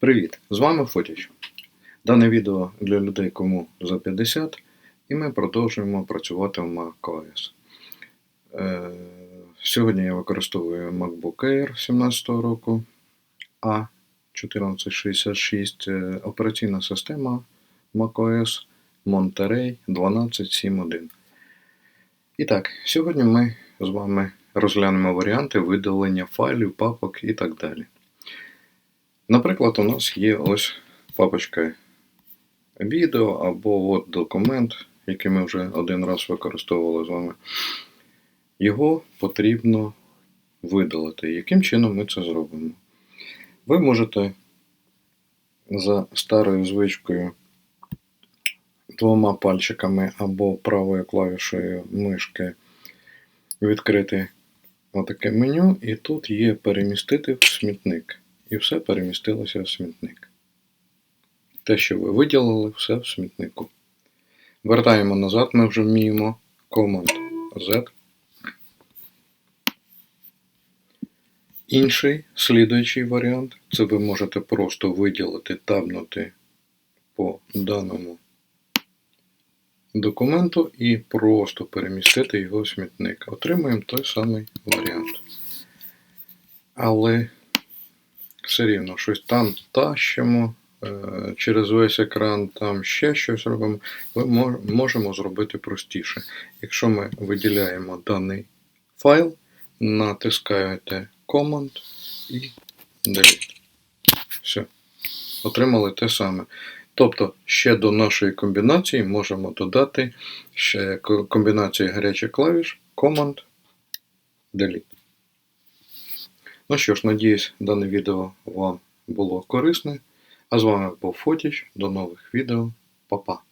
Привіт! З вами Фотіч. Дане відео для людей, кому за 50, і ми продовжуємо працювати в macOS. Е, Сьогодні я використовую MacBook Air 17 року A1466, е, операційна система macOS Monterey 12.7.1. І так, сьогодні ми з вами розглянемо варіанти видалення файлів, папок і так далі. Наприклад, у нас є ось папочка відео або от документ, який ми вже один раз використовували з вами. Його потрібно видалити. Яким чином ми це зробимо? Ви можете за старою звичкою двома пальчиками або правою клавішею мишки відкрити отаке меню, і тут є перемістити в смітник. І все перемістилося в смітник. Те, що ви виділили, все в смітнику. Вертаємо назад, ми вже вміємо Command Z. Інший слідуючий варіант це ви можете просто виділити, табнути по даному документу і просто перемістити його в смітник. Отримуємо той самий варіант. Але все рівно щось там тащимо е, через весь екран, там ще щось робимо. Ми можемо зробити простіше. Якщо ми виділяємо даний файл, натискаєте Command і Delete. Все. Отримали те саме. Тобто ще до нашої комбінації можемо додати ще комбінацію гарячих клавіш Command Delete. Ну що ж, надіюсь, дане відео вам було корисне. А з вами був Фотіч. До нових відео. Па-па.